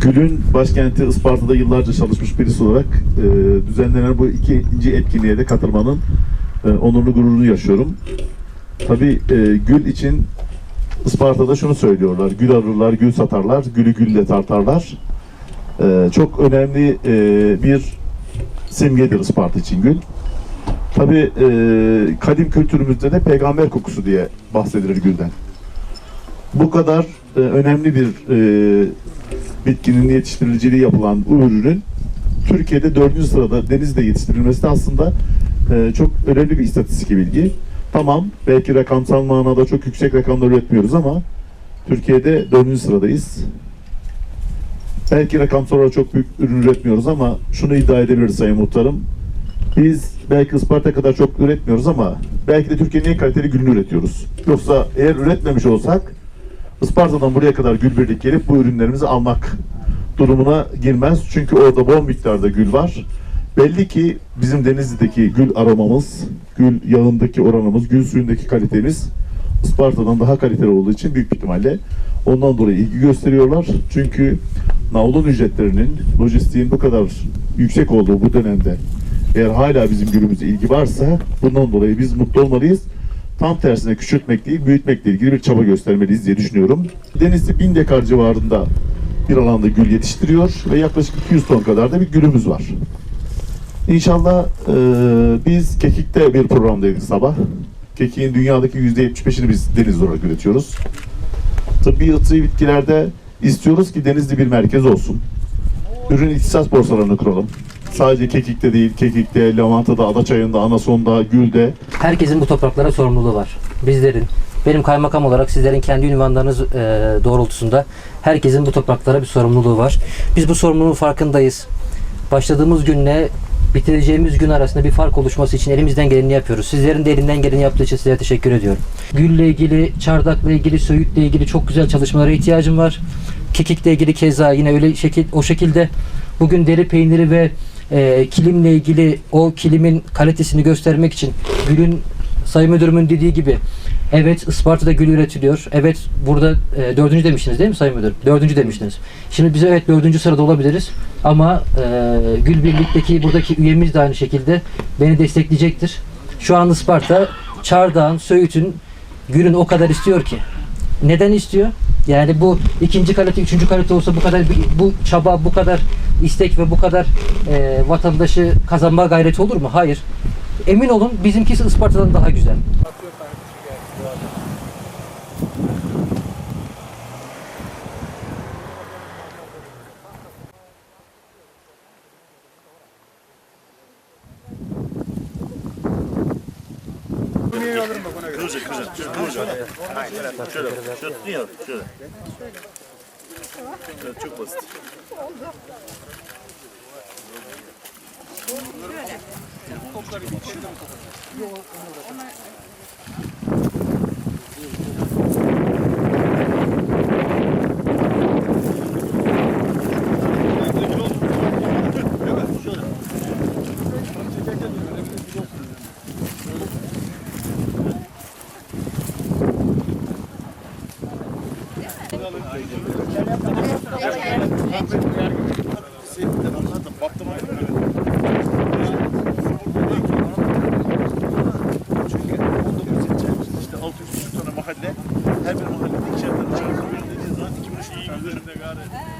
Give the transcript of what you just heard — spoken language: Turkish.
Gül'ün başkenti Isparta'da yıllarca çalışmış birisi olarak e, düzenlenen bu ikinci etkinliğe de katılmanın e, onurlu gururunu yaşıyorum. Tabii e, Gül için Isparta'da şunu söylüyorlar. Gül arırlar, gül satarlar, gülü gülle tartarlar. E, çok önemli e, bir simgedir Isparta için gül. Tabii e, kadim kültürümüzde de peygamber kokusu diye bahsedilir gülden. Bu kadar e, önemli bir e, bitkinin yetiştiriciliği yapılan bu ürünün Türkiye'de dördüncü sırada denizde yetiştirilmesi de aslında e, çok önemli bir istatistik bilgi. Tamam belki rakamsal manada çok yüksek rakamlar üretmiyoruz ama Türkiye'de dördüncü sıradayız. Belki rakamsal olarak çok büyük ürün üretmiyoruz ama şunu iddia edebiliriz Sayın Muhtarım. Biz belki Isparta kadar çok üretmiyoruz ama belki de Türkiye'nin en kaliteli gülünü üretiyoruz. Yoksa eğer üretmemiş olsak Isparta'dan buraya kadar gül birlik gelip bu ürünlerimizi almak durumuna girmez. Çünkü orada bol miktarda gül var. Belli ki bizim Denizli'deki gül aromamız, gül yağındaki oranımız, gül suyundaki kalitemiz Isparta'dan daha kaliteli olduğu için büyük ihtimalle ondan dolayı ilgi gösteriyorlar. Çünkü navlun ücretlerinin, lojistiğin bu kadar yüksek olduğu bu dönemde eğer hala bizim gülümüze ilgi varsa bundan dolayı biz mutlu olmalıyız. Tam tersine küçültmek değil, büyütmekle ilgili bir çaba göstermeliyiz diye düşünüyorum. Denizli 1000 dekar civarında bir alanda gül yetiştiriyor ve yaklaşık 200 ton kadar da bir gülümüz var. İnşallah e, biz Kekik'te bir programdaydık sabah. Kekik'in dünyadaki %75'ini biz deniz olarak üretiyoruz. Tıbbi ıtri bitkilerde istiyoruz ki Denizli bir merkez olsun. Ürün ihtisas borsalarını kuralım. Sadece Kekik'te değil, Kekik'te, Lavanta'da, Adaçayı'nda, Anason'da, Gül'de, Herkesin bu topraklara sorumluluğu var. Bizlerin, benim kaymakam olarak sizlerin kendi ünvanlarınız e, doğrultusunda herkesin bu topraklara bir sorumluluğu var. Biz bu sorumluluğun farkındayız. Başladığımız günle bitireceğimiz gün arasında bir fark oluşması için elimizden geleni yapıyoruz. Sizlerin de elinden geleni yaptığı için size teşekkür ediyorum. Gülle ilgili, çardakla ilgili, söğütle ilgili çok güzel çalışmalara ihtiyacım var. Kekikle ilgili keza yine öyle şekil o şekilde bugün deri peyniri ve e, kilimle ilgili o kilimin kalitesini göstermek için gülün Sayın Müdürümün dediği gibi evet Isparta'da gül üretiliyor. Evet burada e, dördüncü demiştiniz değil mi Sayın Müdür? Dördüncü demiştiniz. Şimdi biz evet dördüncü sırada olabiliriz ama e, Gül Birlik'teki buradaki üyemiz de aynı şekilde beni destekleyecektir. Şu an Isparta Çardağ'ın, Söğüt'ün gülün o kadar istiyor ki. Neden istiyor? Yani bu ikinci kalite, üçüncü kalite olsa bu kadar bu çaba, bu kadar istek ve bu kadar e, vatandaşı kazanma gayreti olur mu? Hayır. Emin olun bizimkisi Isparta'dan daha güzel. Kıracak, kıracak, şöyle kıracak. Aynen, şöyle, şöyle tutun ya, şöyle. Evet, çok basit. mahalle, her bir mahallede içeriden çarpı bir ceza 2000 lira. İyi güzelim de gari.